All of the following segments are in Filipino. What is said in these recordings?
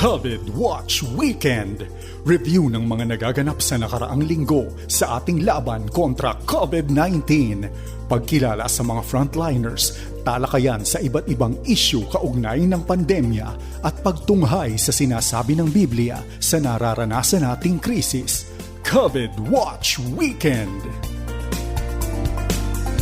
COVID Watch Weekend. Review ng mga nagaganap sa nakaraang linggo sa ating laban kontra COVID-19. Pagkilala sa mga frontliners, talakayan sa iba't ibang issue kaugnay ng pandemya at pagtunghay sa sinasabi ng Biblia sa nararanasan nating krisis. COVID Watch Weekend!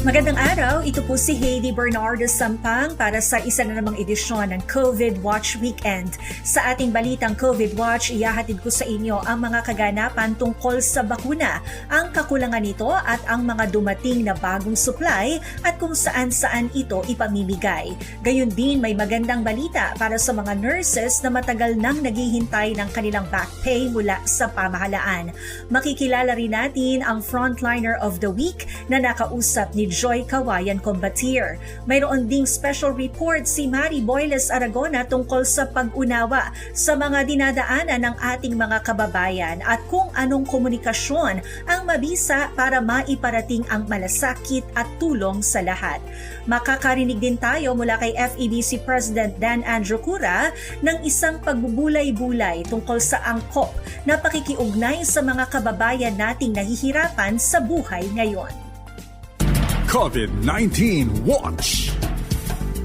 Magandang araw, ito po si Heidi Bernardo Sampang para sa isa na namang edisyon ng COVID Watch Weekend. Sa ating balitang COVID Watch, iyahatid ko sa inyo ang mga kaganapan tungkol sa bakuna, ang kakulangan nito at ang mga dumating na bagong supply at kung saan-saan ito ipamimigay. Gayun din may magandang balita para sa mga nurses na matagal nang naghihintay ng kanilang back pay mula sa pamahalaan. Makikilala rin natin ang frontliner of the week na nakausap ni Joy Kawayan Combatier. Mayroon ding special report si Mari Boyles Aragona tungkol sa pag-unawa sa mga dinadaanan ng ating mga kababayan at kung anong komunikasyon ang mabisa para maiparating ang malasakit at tulong sa lahat. Makakarinig din tayo mula kay FEBC President Dan Andrew Cura ng isang pagbubulay-bulay tungkol sa angkop na pakikiugnay sa mga kababayan nating nahihirapan sa buhay ngayon. COVID-19 Watch!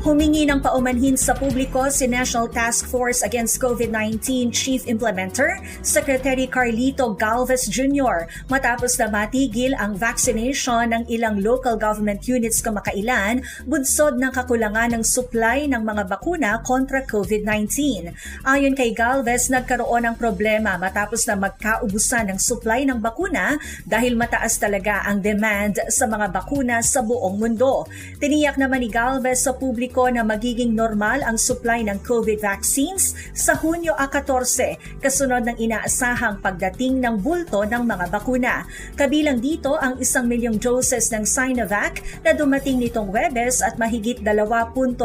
Humingi ng paumanhin sa publiko si National Task Force Against COVID-19 Chief Implementer, Secretary Carlito Galvez Jr. matapos na matigil ang vaccination ng ilang local government units kamakailan bunsod ng kakulangan ng supply ng mga bakuna kontra COVID-19. Ayon kay Galvez, nagkaroon ng problema matapos na magkaubusan ng supply ng bakuna dahil mataas talaga ang demand sa mga bakuna sa buong mundo. Tiniyak naman ni Galvez sa publiko publiko na magiging normal ang supply ng COVID vaccines sa Hunyo 14 kasunod ng inaasahang pagdating ng bulto ng mga bakuna. Kabilang dito ang isang milyong doses ng Sinovac na dumating nitong Webes at mahigit 2.2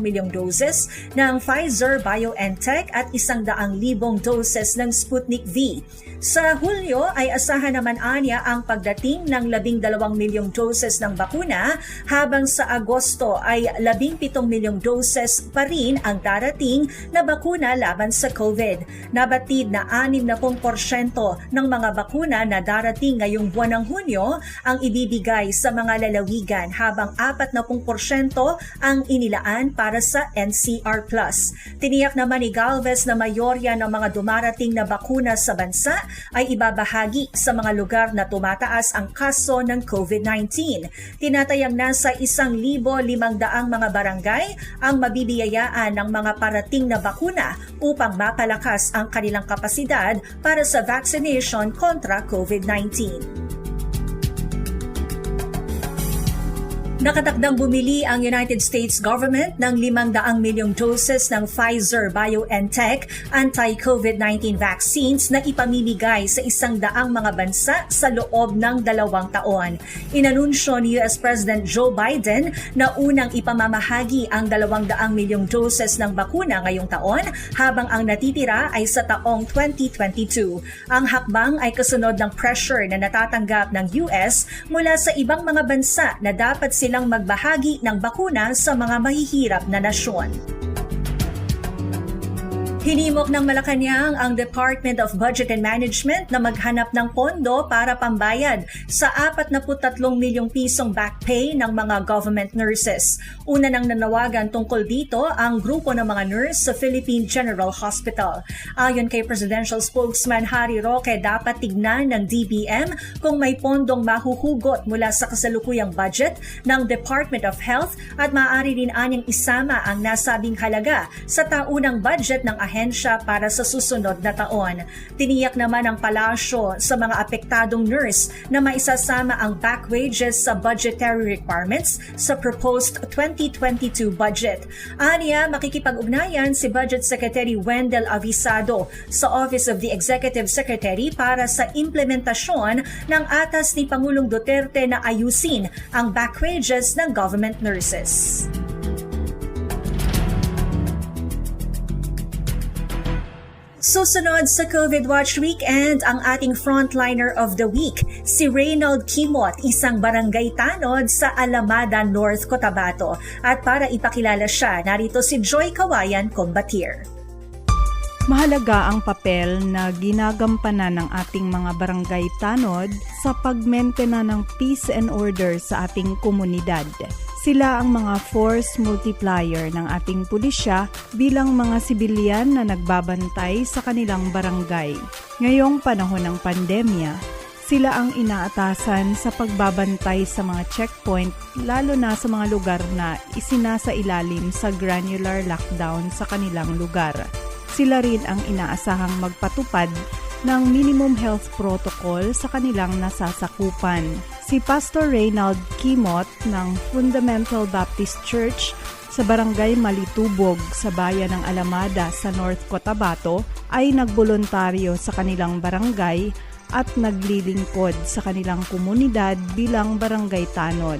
milyong doses ng Pfizer BioNTech at isang daang libong doses ng Sputnik V. Sa Hulyo ay asahan naman anya ang pagdating ng 12 milyong doses ng bakuna habang sa Agosto ay 17 milyong doses pa rin ang darating na bakuna laban sa COVID. Nabatid na 60% ng mga bakuna na darating ngayong buwan ng Hunyo ang ibibigay sa mga lalawigan habang 40% ang inilaan para sa NCR+. Tiniyak naman ni Galvez na mayorya ng mga dumarating na bakuna sa bansa ay ibabahagi sa mga lugar na tumataas ang kaso ng COVID-19. Tinatayang nasa 1,500 mga barangay ang mabibiyayaan ng mga parating na bakuna upang mapalakas ang kanilang kapasidad para sa vaccination kontra COVID-19. Nakatakdang bumili ang United States government ng 500 milyong doses ng Pfizer BioNTech anti-COVID-19 vaccines na ipamimigay sa isang daang mga bansa sa loob ng dalawang taon. Inanunsyo ni US President Joe Biden na unang ipamamahagi ang 200 milyong doses ng bakuna ngayong taon habang ang natitira ay sa taong 2022. Ang hakbang ay kasunod ng pressure na natatanggap ng US mula sa ibang mga bansa na dapat sila silang magbahagi ng bakuna sa mga mahihirap na nasyon. Hinimok ng Malacanang ang Department of Budget and Management na maghanap ng pondo para pambayad sa 43 milyong pisong back pay ng mga government nurses. Una nang nanawagan tungkol dito ang grupo ng mga nurse sa Philippine General Hospital. Ayon kay Presidential Spokesman Harry Roque, dapat tignan ng DBM kung may pondong mahuhugot mula sa kasalukuyang budget ng Department of Health at maaari rin anyang isama ang nasabing halaga sa taunang budget ng ahensya para sa susunod na taon. Tiniyak naman ng palasyo sa mga apektadong nurse na maisasama ang back wages sa budgetary requirements sa proposed 2022 budget. Aniya, makikipag-ugnayan si Budget Secretary Wendell Avisado sa Office of the Executive Secretary para sa implementasyon ng atas ni Pangulong Duterte na ayusin ang back wages ng government nurses. Susunod sa COVID Watch Weekend ang ating frontliner of the week, si Reynald Kimot, isang barangay tanod sa Alamada, North Cotabato. At para ipakilala siya, narito si Joy Kawayan Combatier. Mahalaga ang papel na ginagampanan ng ating mga barangay tanod sa pagmentena ng peace and order sa ating komunidad. Sila ang mga force multiplier ng ating pulisya bilang mga sibilyan na nagbabantay sa kanilang barangay. Ngayong panahon ng pandemya, sila ang inaatasan sa pagbabantay sa mga checkpoint lalo na sa mga lugar na isinasa ilalim sa granular lockdown sa kanilang lugar. Sila rin ang inaasahang magpatupad ng minimum health protocol sa kanilang nasasakupan. Si Pastor Reynald Kimot ng Fundamental Baptist Church sa Barangay Malitubog sa bayan ng Alamada sa North Cotabato ay nagboluntaryo sa kanilang barangay at naglilingkod sa kanilang komunidad bilang barangay tanod.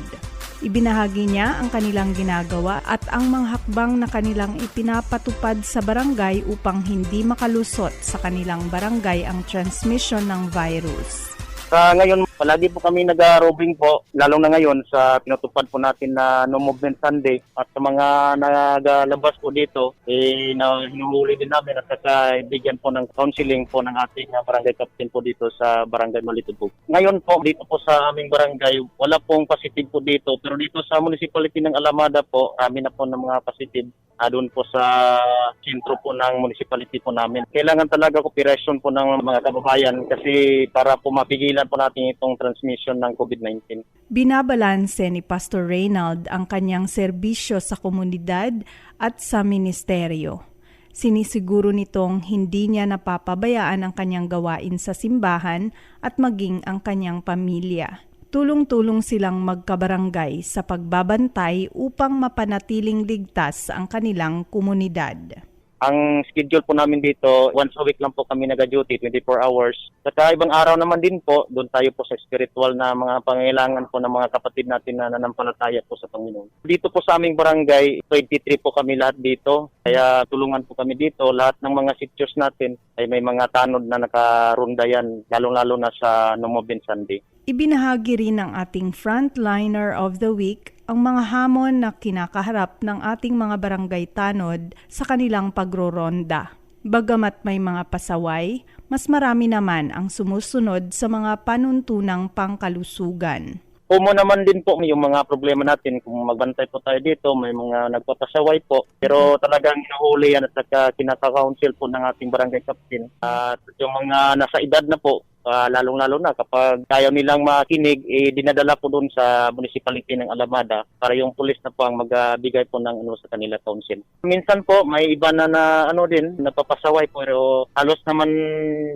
Ibinahagi niya ang kanilang ginagawa at ang mga hakbang na kanilang ipinapatupad sa barangay upang hindi makalusot sa kanilang barangay ang transmission ng virus. Sa ngayon, palagi po kami nag-roving po, lalo na ngayon sa pinatupad po natin na No Movement Sunday at sa mga nagalabas po dito, eh, na hinuhuli din namin at saka bigyan po ng counseling po ng ating uh, barangay captain po dito sa barangay Malitubog. Ngayon po, dito po sa aming barangay, wala pong positive po dito, pero dito sa municipality ng Alamada po, kami na po ng mga positive uh, doon po sa sentro po ng municipality po namin. Kailangan talaga cooperation po ng mga kababayan kasi para po mapigilan po natin itong transmission ng COVID-19. Binabalanse ni Pastor Reynald ang kanyang serbisyo sa komunidad at sa ministeryo. Sinisiguro nitong hindi niya napapabayaan ang kanyang gawain sa simbahan at maging ang kanyang pamilya. Tulong-tulong silang magkabarangay sa pagbabantay upang mapanatiling ligtas ang kanilang komunidad. Ang schedule po namin dito, once a week lang po kami nag-duty, 24 hours. Saka ibang araw naman din po, doon tayo po sa spiritual na mga pangailangan po ng mga kapatid natin na nanampalataya po sa Panginoon. Dito po sa aming barangay, 23 po kami lahat dito. Kaya tulungan po kami dito. Lahat ng mga situres natin ay may mga tanod na nakarunda yan, lalong-lalo na sa Nomobin Sunday. Ibinahagi rin ng ating frontliner of the week ang mga hamon na kinakaharap ng ating mga barangay tanod sa kanilang pagroronda. Bagamat may mga pasaway, mas marami naman ang sumusunod sa mga panuntunang pangkalusugan. Kumo naman din po yung mga problema natin kung magbantay po tayo dito, may mga nagpapasaway po. Pero talagang hinuhuli yan at saka kinaka-council po ng ating barangay captain. At yung mga nasa edad na po, uh, lalong-lalo na kapag ayaw nilang makinig, eh, dinadala po doon sa municipality ng Alamada para yung pulis na po ang magbigay po ng ano sa kanila council. Minsan po may iba na, na ano din, napapasaway po pero halos naman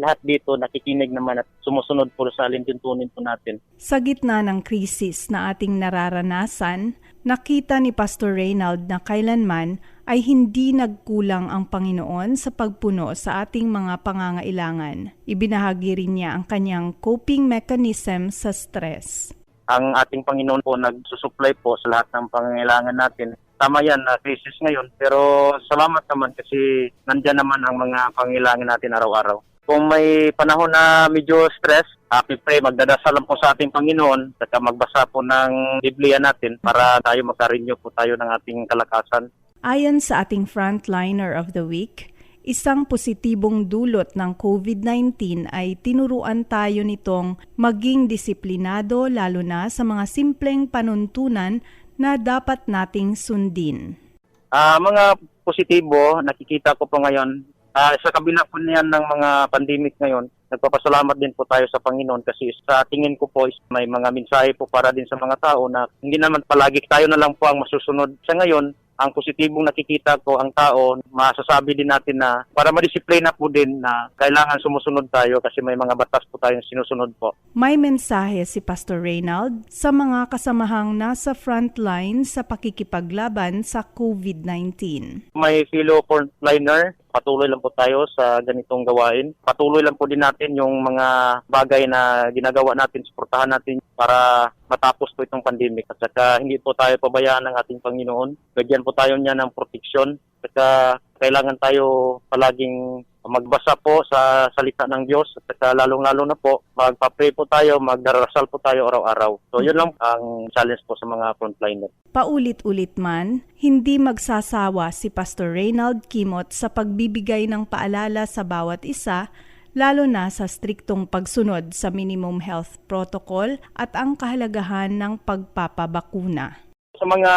lahat dito nakikinig naman at sumusunod po sa alintuntunin po natin. Sa gitna ng krisis na ating nararanasan, nakita ni Pastor Reynald na kailanman ay hindi nagkulang ang Panginoon sa pagpuno sa ating mga pangangailangan. Ibinahagi rin niya ang kanyang coping mechanism sa stress. Ang ating Panginoon po nagsusupply po sa lahat ng pangangailangan natin. Tama yan na crisis ngayon, pero salamat naman kasi nandyan naman ang mga pangangailangan natin araw-araw. Kung may panahon na medyo stress, happy pray, magdadasal po sa ating Panginoon, at magbasa po ng Biblia natin para tayo makarinyo po tayo ng ating kalakasan. Ayon sa ating frontliner of the week, isang positibong dulot ng COVID-19 ay tinuruan tayo nitong maging disiplinado lalo na sa mga simpleng panuntunan na dapat nating sundin. Uh, mga positibo, nakikita ko po ngayon, uh, sa kabila po niyan ng mga pandemic ngayon, nagpapasalamat din po tayo sa Panginoon kasi sa tingin ko po is may mga mensahe po para din sa mga tao na hindi naman palagi tayo na lang po ang masusunod sa ngayon ang positibong nakikita ko ang tao, masasabi din natin na para madisiplina po din na kailangan sumusunod tayo kasi may mga batas po tayong sinusunod po. May mensahe si Pastor Reynald sa mga kasamahang nasa front line sa pakikipaglaban sa COVID-19. May fellow frontliner, patuloy lang po tayo sa ganitong gawain. Patuloy lang po din natin yung mga bagay na ginagawa natin, suportahan natin para matapos po itong pandemic. At saka hindi po tayo pabayaan ng ating Panginoon. Bigyan po tayo niya ng proteksyon. At saka kailangan tayo palaging magbasa po sa salita ng Diyos at saka lalong-lalo na po magpa-pray po tayo, magdarasal po tayo araw-araw. So yun lang ang challenge po sa mga frontliner. Paulit-ulit man, hindi magsasawa si Pastor Reynald Kimot sa pagbibigay ng paalala sa bawat isa, lalo na sa striktong pagsunod sa minimum health protocol at ang kahalagahan ng pagpapabakuna. Sa mga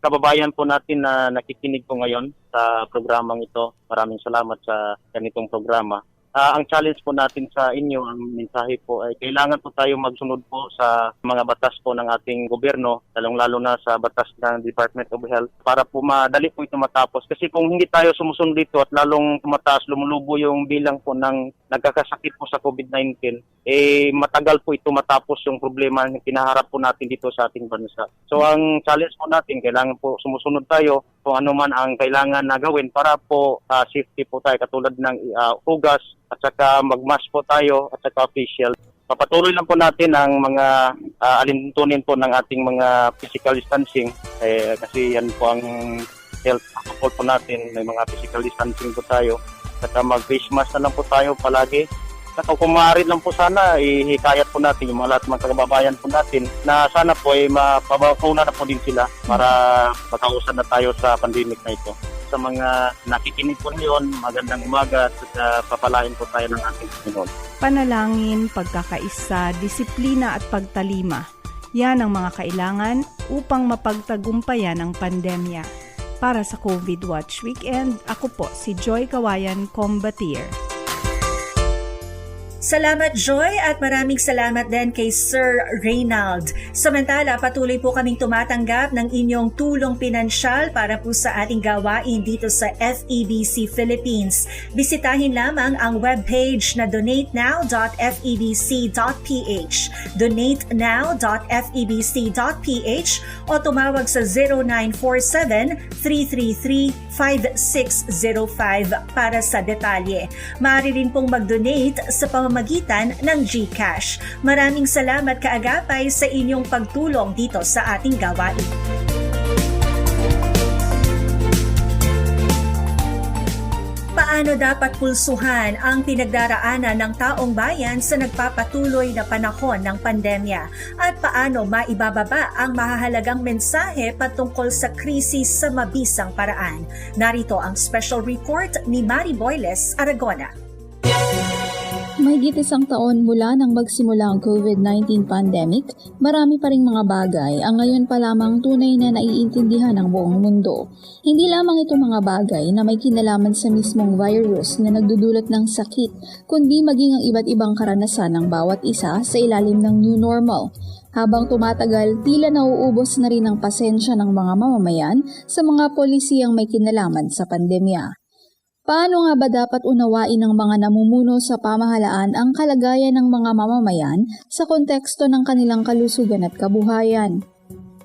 kababayan po natin na nakikinig po ngayon sa programang ito, maraming salamat sa ganitong programa. Ah, ang challenge po natin sa inyo, ang mensahe po ay kailangan po tayo magsunod po sa mga batas po ng ating gobyerno, lalong-lalo na sa batas ng Department of Health para po madali po ito matapos. Kasi kung hindi tayo sumusunod dito at lalong tumataas, lumulubo yung bilang po ng nagkakasakit po sa COVID-19, eh matagal po ito matapos yung problema na kinaharap po natin dito sa ating bansa. So ang challenge po natin, kailangan po sumusunod tayo kung ano man ang kailangan na gawin para po ah, safety po tayo katulad ng ah, hugas at saka magmask po tayo at saka official. Papatuloy lang po natin ang mga ah, alintunin po ng ating mga physical distancing eh, kasi yan po ang health protocol po natin. May mga physical distancing po tayo. Saka mag-face mask na lang po tayo palagi. Saka kung maaari lang po sana, ihikayat po natin yung mga lahat mga kababayan po natin na sana po ay mapabakuna na po din sila para makausan na tayo sa pandemic na ito. Sa mga nakikinig po ngayon, magandang umaga at saka papalain po tayo ng ating Panginoon. Panalangin, pagkakaisa, disiplina at pagtalima. Yan ang mga kailangan upang mapagtagumpayan ang pandemya. Para sa COVID Watch Weekend, ako po si Joy Kawayan Combatier. Salamat Joy at maraming salamat din kay Sir Reynald. Samantala, patuloy po kaming tumatanggap ng inyong tulong pinansyal para po sa ating gawain dito sa FEBC Philippines. Bisitahin lamang ang webpage na donatenow.febc.ph donatenow.febc.ph o tumawag sa 0947-333-5605 para sa detalye. Maaari rin pong mag-donate sa pamamagitan ng GCash. Maraming salamat kaagapay sa inyong pagtulong dito sa ating gawain. Paano dapat pulsuhan ang pinagdaraanan ng taong bayan sa nagpapatuloy na panahon ng pandemya at paano maibababa ang mahahalagang mensahe patungkol sa krisis sa mabisang paraan. Narito ang special report ni Mari Boyles Aragona. Mahigit isang taon mula nang magsimula ang COVID-19 pandemic, marami pa ring mga bagay ang ngayon pa lamang tunay na naiintindihan ng buong mundo. Hindi lamang ito mga bagay na may kinalaman sa mismong virus na nagdudulot ng sakit, kundi maging ang iba't ibang karanasan ng bawat isa sa ilalim ng new normal. Habang tumatagal, tila nauubos na rin ang pasensya ng mga mamamayan sa mga polisiyang may kinalaman sa pandemya. Paano nga ba dapat unawain ng mga namumuno sa pamahalaan ang kalagayan ng mga mamamayan sa konteksto ng kanilang kalusugan at kabuhayan?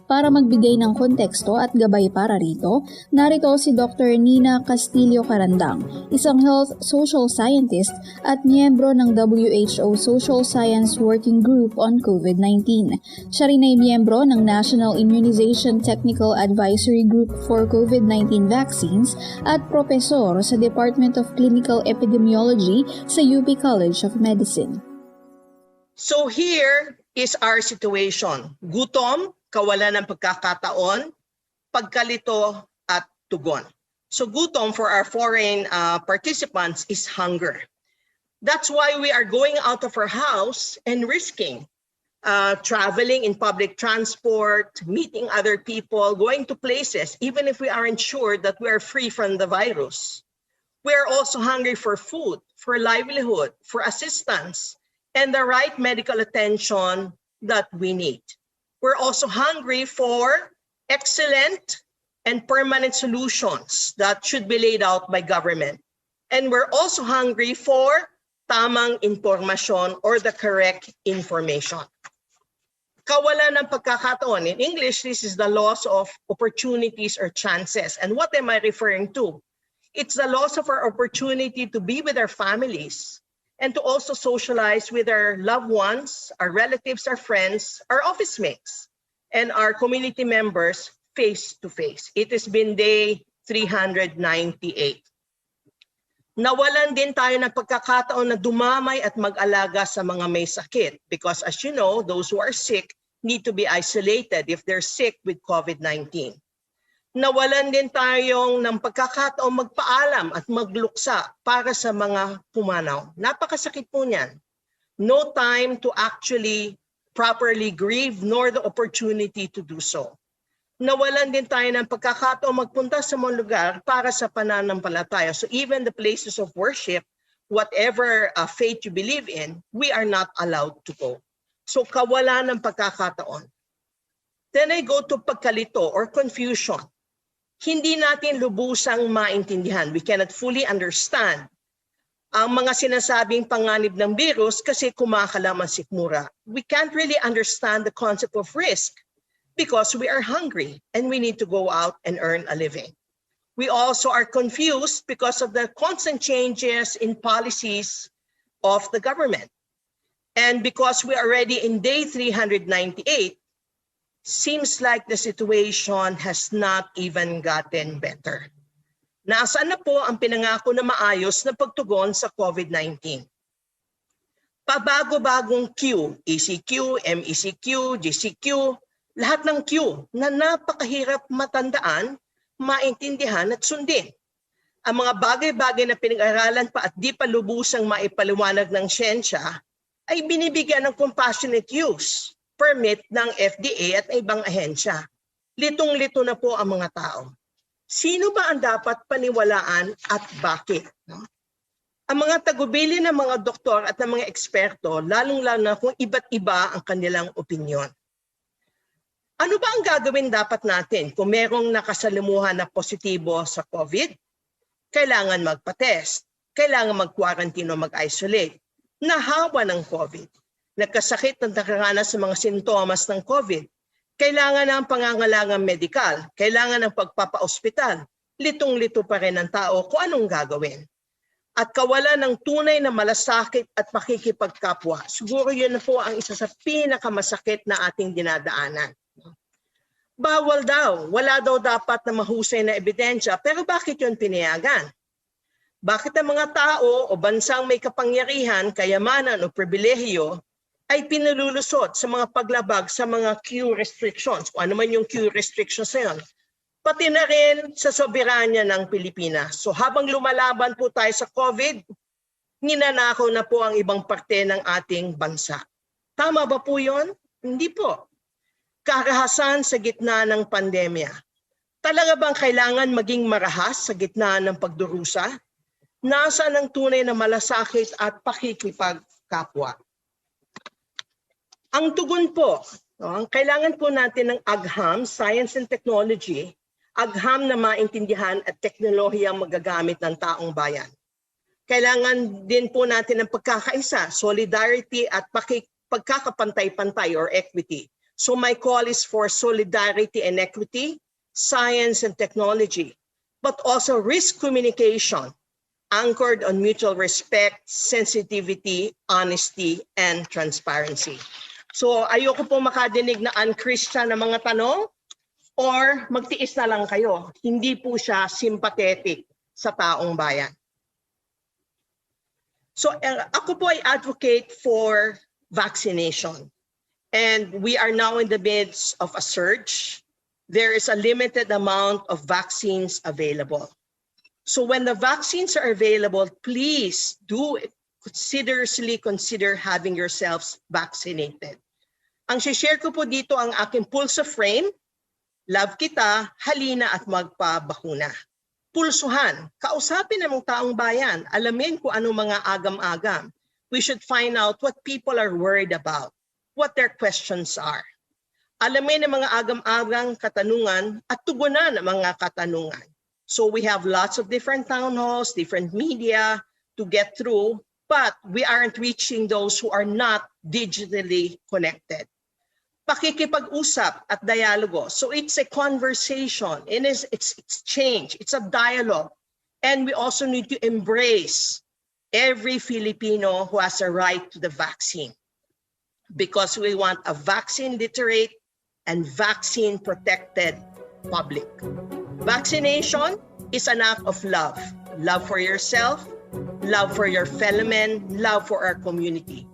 Para magbigay ng konteksto at gabay para rito, narito si Dr. Nina Castillo Carandang, isang health social scientist at miyembro ng WHO Social Science Working Group on COVID-19. Siya rin ay miyembro ng National Immunization Technical Advisory Group for COVID-19 Vaccines at profesor sa Department of Clinical Epidemiology sa UP College of Medicine. So here is our situation. Gutom, kawalan ng pagkakataon, pagkalito at tugon. So gutom for our foreign uh, participants is hunger. That's why we are going out of our house and risking uh, traveling in public transport, meeting other people, going to places, even if we aren't sure that we are free from the virus. We are also hungry for food, for livelihood, for assistance, and the right medical attention that we need. We're also hungry for excellent and permanent solutions that should be laid out by government. And we're also hungry for tamang informasyon or the correct information. Kawalan ng pagkakataon. In English, this is the loss of opportunities or chances. And what am I referring to? It's the loss of our opportunity to be with our families, and to also socialize with our loved ones, our relatives, our friends, our office mates, and our community members face to face. It has been day 398. Nawalan din tayo ng pagkakataon na dumamay at mag-alaga sa mga may sakit because as you know, those who are sick need to be isolated if they're sick with COVID-19. Nawalan din tayong ng pagkakataon magpaalam at magluksa para sa mga pumanaw. Napakasakit po niyan. No time to actually properly grieve nor the opportunity to do so. Nawalan din tayo ng pagkakataon magpunta sa mga lugar para sa pananampalataya. So even the places of worship, whatever uh, faith you believe in, we are not allowed to go. So kawalan ng pagkakataon. Then I go to pagkalito or confusion. Hindi natin lubusang maintindihan. We cannot fully understand ang mga sinasabing panganib ng virus kasi kumakalaman sikmura. We can't really understand the concept of risk because we are hungry and we need to go out and earn a living. We also are confused because of the constant changes in policies of the government. And because we are already in day 398, seems like the situation has not even gotten better. Nasaan na po ang pinangako na maayos na pagtugon sa COVID-19? Pabago-bagong Q, ECQ, MECQ, GCQ, lahat ng Q na napakahirap matandaan, maintindihan at sundin. Ang mga bagay-bagay na pinag-aralan pa at di pa lubusang maipaliwanag ng siyensya ay binibigyan ng compassionate use permit ng FDA at ibang ahensya. Litong-lito na po ang mga tao. Sino ba ang dapat paniwalaan at bakit? No? Ang mga tagubili ng mga doktor at ng mga eksperto, lalong-lalo na kung iba't iba ang kanilang opinyon. Ano ba ang gagawin dapat natin kung merong nakasalimuhan na positibo sa COVID? Kailangan magpa-test, kailangan mag-quarantine o mag-isolate. Nahawa ng COVID, nagkasakit ng nakaranas sa mga sintomas ng COVID, kailangan ng pangangalangang medikal, kailangan ng pagpapa-ospital, litong-lito pa rin ang tao kung anong gagawin. At kawalan ng tunay na malasakit at pakikipagkapwa, siguro yun po ang isa sa pinakamasakit na ating dinadaanan. Bawal daw, wala daw dapat na mahusay na ebidensya, pero bakit yun pinayagan? Bakit ang mga tao o bansang may kapangyarihan, kayamanan o pribilehiyo ay pinululusot sa mga paglabag sa mga Q restrictions, kung ano man yung Q restrictions na yun, pati na rin sa soberanya ng Pilipinas. So habang lumalaban po tayo sa COVID, ninanakaw na po ang ibang parte ng ating bansa. Tama ba po yun? Hindi po. Karahasan sa gitna ng pandemya. Talaga bang kailangan maging marahas sa gitna ng pagdurusa? Nasaan ang tunay na malasakit at pakikipagkapwa? Ang tugon po, no, ang kailangan po natin ng agham, science and technology, agham na maintindihan at teknolohiya magagamit ng taong bayan. Kailangan din po natin ng pagkakaisa, solidarity at pagkakapantay-pantay or equity. So my call is for solidarity and equity, science and technology, but also risk communication anchored on mutual respect, sensitivity, honesty, and transparency. So ayoko po makadinig na un-Christian na mga tanong or magtiis na lang kayo. Hindi po siya sympathetic sa taong bayan. So uh, ako po ay advocate for vaccination. And we are now in the midst of a surge. There is a limited amount of vaccines available. So when the vaccines are available, please do seriously consider having yourselves vaccinated. Ang share ko po dito ang aking pulse frame, love kita, halina at magpabakuna. Pulsuhan, kausapin ng taong bayan, alamin kung anong mga agam-agam. We should find out what people are worried about, what their questions are. Alamin ang mga agam-agang katanungan at tugunan ang mga katanungan. So we have lots of different town halls, different media to get through, but we aren't reaching those who are not digitally connected. Pakikipag-usap at dialogo. So it's a conversation, it is it's exchange, it's a dialogue. And we also need to embrace every Filipino who has a right to the vaccine because we want a vaccine literate and vaccine protected public. Vaccination is an act of love. Love for yourself, love for your fellow men, love for our community.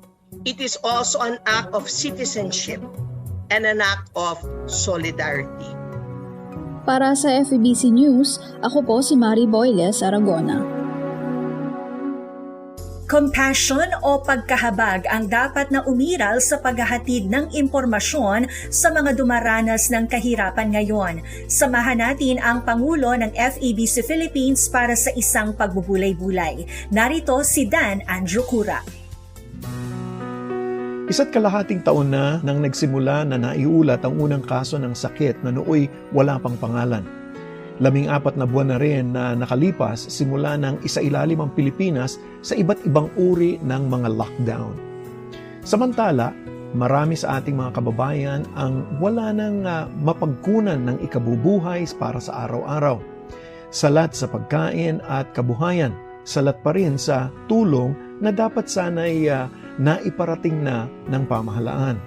It is also an act of citizenship and an act of solidarity. Para sa FEBC News, ako po si Mari Boyles Aragona. Compassion o pagkahabag ang dapat na umiral sa paghahatid ng impormasyon sa mga dumaranas ng kahirapan ngayon. Samahan natin ang Pangulo ng FEBC Philippines para sa isang pagbubulay-bulay. Narito si Dan Andrew Cura. Isa't kalahating taon na nang nagsimula na naiulat ang unang kaso ng sakit na nooy wala pang pangalan. Labing apat na buwan na rin na nakalipas simula ng isailalim ang Pilipinas sa iba't ibang uri ng mga lockdown. Samantala, marami sa ating mga kababayan ang wala nang uh, mapagkunan ng ikabubuhay para sa araw-araw. Salat sa pagkain at kabuhayan, salat pa rin sa tulong na dapat sana'y uh, naiparating na ng pamahalaan.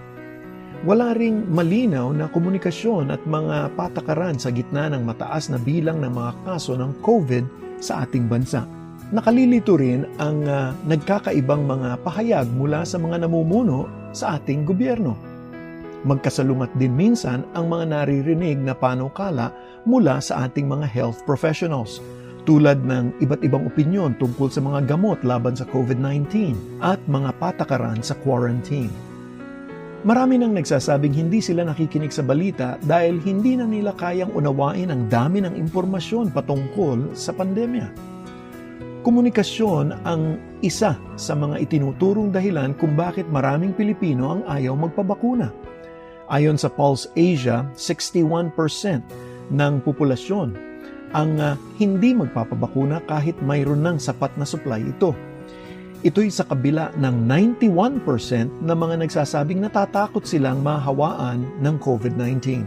Wala ring malinaw na komunikasyon at mga patakaran sa gitna ng mataas na bilang ng mga kaso ng COVID sa ating bansa. Nakalilito rin ang uh, nagkakaibang mga pahayag mula sa mga namumuno sa ating gobyerno. Magkasalungat din minsan ang mga naririnig na panukala mula sa ating mga health professionals tulad ng iba't ibang opinyon tungkol sa mga gamot laban sa COVID-19 at mga patakaran sa quarantine. Marami nang nagsasabing hindi sila nakikinig sa balita dahil hindi na nila kayang unawain ang dami ng impormasyon patungkol sa pandemya. Komunikasyon ang isa sa mga itinuturong dahilan kung bakit maraming Pilipino ang ayaw magpabakuna. Ayon sa Pulse Asia, 61% ng populasyon ang uh, hindi magpapabakuna kahit mayroon ng sapat na supply ito. Ito'y sa kabila ng 91% na mga nagsasabing natatakot silang mahawaan ng COVID-19.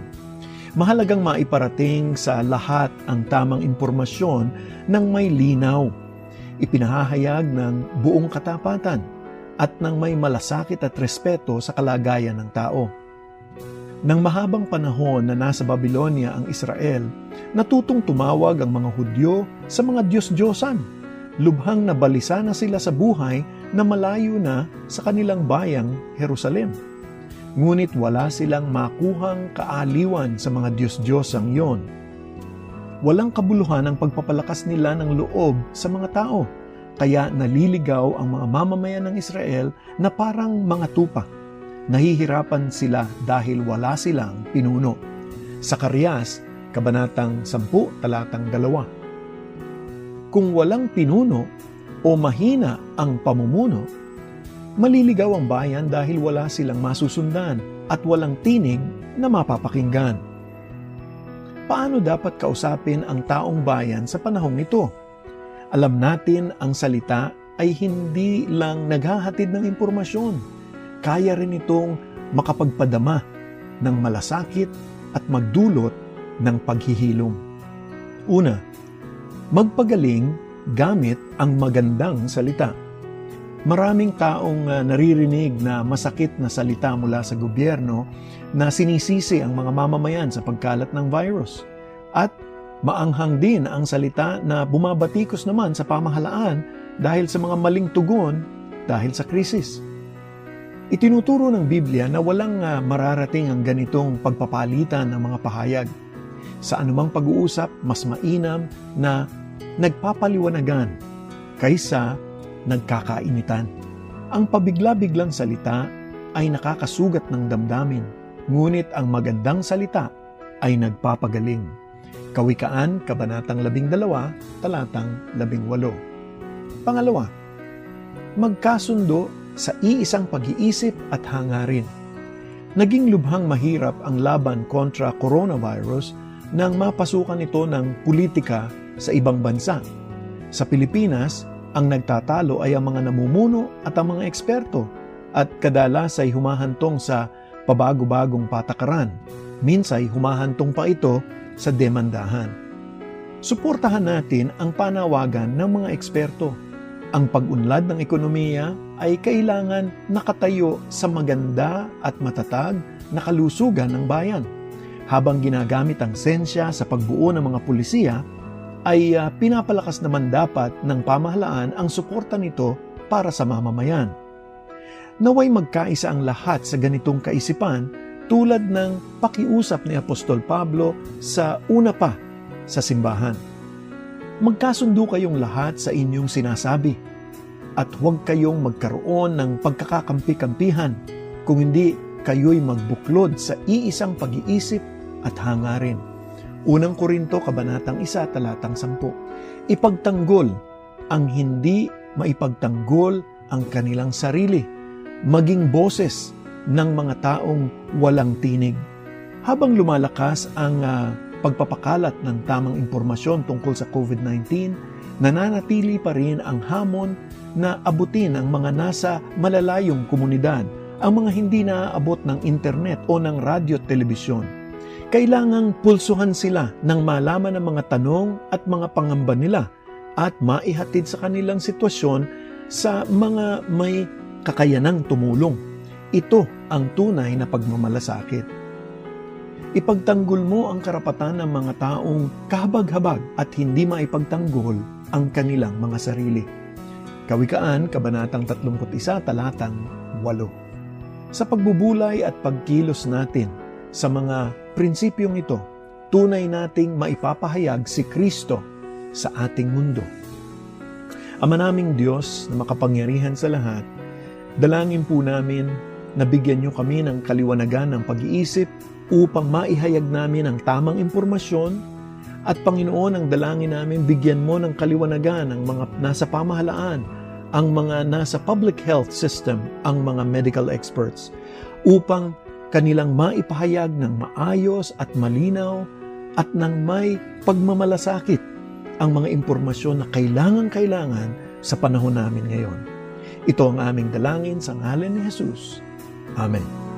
Mahalagang maiparating sa lahat ang tamang impormasyon ng may linaw. Ipinahahayag ng buong katapatan at ng may malasakit at respeto sa kalagayan ng tao. Nang mahabang panahon na nasa Babylonia ang Israel, natutong tumawag ang mga Hudyo sa mga Diyos-Diyosan lubhang nabalisa na sila sa buhay na malayo na sa kanilang bayang Jerusalem. Ngunit wala silang makuhang kaaliwan sa mga Diyos-Diyosang yon. Walang kabuluhan ang pagpapalakas nila ng loob sa mga tao, kaya naliligaw ang mga mamamayan ng Israel na parang mga tupa. Nahihirapan sila dahil wala silang pinuno. Sa Karyas, Kabanatang 10, talatang 2 kung walang pinuno o mahina ang pamumuno, maliligaw ang bayan dahil wala silang masusundan at walang tinig na mapapakinggan. Paano dapat kausapin ang taong bayan sa panahong ito? Alam natin ang salita ay hindi lang naghahatid ng impormasyon. Kaya rin itong makapagpadama ng malasakit at magdulot ng paghihilom. Una, magpagaling gamit ang magandang salita. Maraming taong uh, naririnig na masakit na salita mula sa gobyerno na sinisisi ang mga mamamayan sa pagkalat ng virus. At maanghang din ang salita na bumabatikos naman sa pamahalaan dahil sa mga maling tugon dahil sa krisis. Itinuturo ng Biblia na walang uh, mararating ang ganitong pagpapalitan ng mga pahayag. Sa anumang pag-uusap, mas mainam na nagpapaliwanagan kaysa nagkakainitan. Ang pabigla-biglang salita ay nakakasugat ng damdamin, ngunit ang magandang salita ay nagpapagaling. Kawikaan, Kabanatang 12, Talatang 18. Pangalawa, magkasundo sa iisang pag-iisip at hangarin. Naging lubhang mahirap ang laban kontra coronavirus nang mapasukan ito ng politika sa ibang bansa. Sa Pilipinas, ang nagtatalo ay ang mga namumuno at ang mga eksperto at kadalas ay humahantong sa pabago-bagong patakaran. Minsay humahantong pa ito sa demandahan. Suportahan natin ang panawagan ng mga eksperto. Ang pag-unlad ng ekonomiya ay kailangan nakatayo sa maganda at matatag na kalusugan ng bayan. Habang ginagamit ang sensya sa pagbuo ng mga pulisiya, ay ah, pinapalakas naman dapat ng pamahalaan ang suporta nito para sa mamamayan. Naway magkaisa ang lahat sa ganitong kaisipan tulad ng pakiusap ni Apostol Pablo sa una pa sa simbahan. Magkasundo kayong lahat sa inyong sinasabi at huwag kayong magkaroon ng pagkakakampi-kampihan kung hindi kayo'y magbuklod sa iisang pag-iisip at hangarin. Unang Korinto, Kabanatang 1, Talatang 10. Ipagtanggol ang hindi maipagtanggol ang kanilang sarili, maging boses ng mga taong walang tinig. Habang lumalakas ang ah, pagpapakalat ng tamang impormasyon tungkol sa COVID-19, nananatili pa rin ang hamon na abutin ang mga nasa malalayong komunidad, ang mga hindi naaabot ng internet o ng radyo at telebisyon. Kailangang pulsuhan sila ng malaman ang mga tanong at mga pangamba nila at maihatid sa kanilang sitwasyon sa mga may kakayanang tumulong. Ito ang tunay na pagmamalasakit. Ipagtanggol mo ang karapatan ng mga taong kahabag-habag at hindi maipagtanggol ang kanilang mga sarili. Kawikaan, Kabanatang 31, Talatang 8. Sa pagbubulay at pagkilos natin sa mga prinsipyong ito, tunay nating maipapahayag si Kristo sa ating mundo. Ama naming Diyos na makapangyarihan sa lahat, dalangin po namin na bigyan niyo kami ng kaliwanagan ng pag-iisip upang maihayag namin ang tamang impormasyon at Panginoon ang dalangin namin bigyan mo ng kaliwanagan ang mga nasa pamahalaan, ang mga nasa public health system, ang mga medical experts upang kanilang maipahayag ng maayos at malinaw at ng may pagmamalasakit ang mga impormasyon na kailangan-kailangan sa panahon namin ngayon. Ito ang aming dalangin sa ngalan ni Jesus. Amen.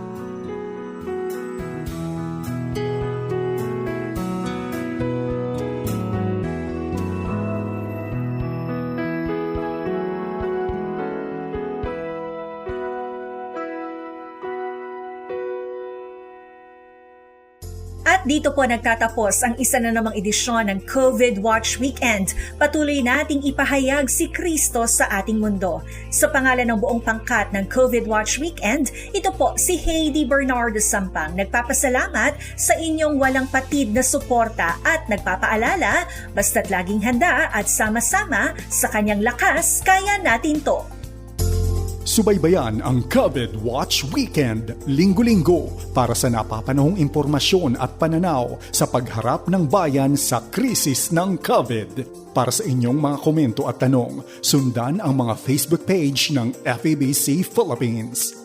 At dito po nagtatapos ang isa na namang edisyon ng COVID Watch Weekend. Patuloy nating ipahayag si Kristo sa ating mundo. Sa pangalan ng buong pangkat ng COVID Watch Weekend, ito po si Heidi Bernardo Sampang. Nagpapasalamat sa inyong walang patid na suporta at nagpapaalala, basta't laging handa at sama-sama sa kanyang lakas, kaya natin to. Subaybayan ang COVID Watch Weekend, linggo-linggo para sa napapanahong impormasyon at pananaw sa pagharap ng bayan sa krisis ng COVID. Para sa inyong mga komento at tanong, sundan ang mga Facebook page ng FEBC Philippines.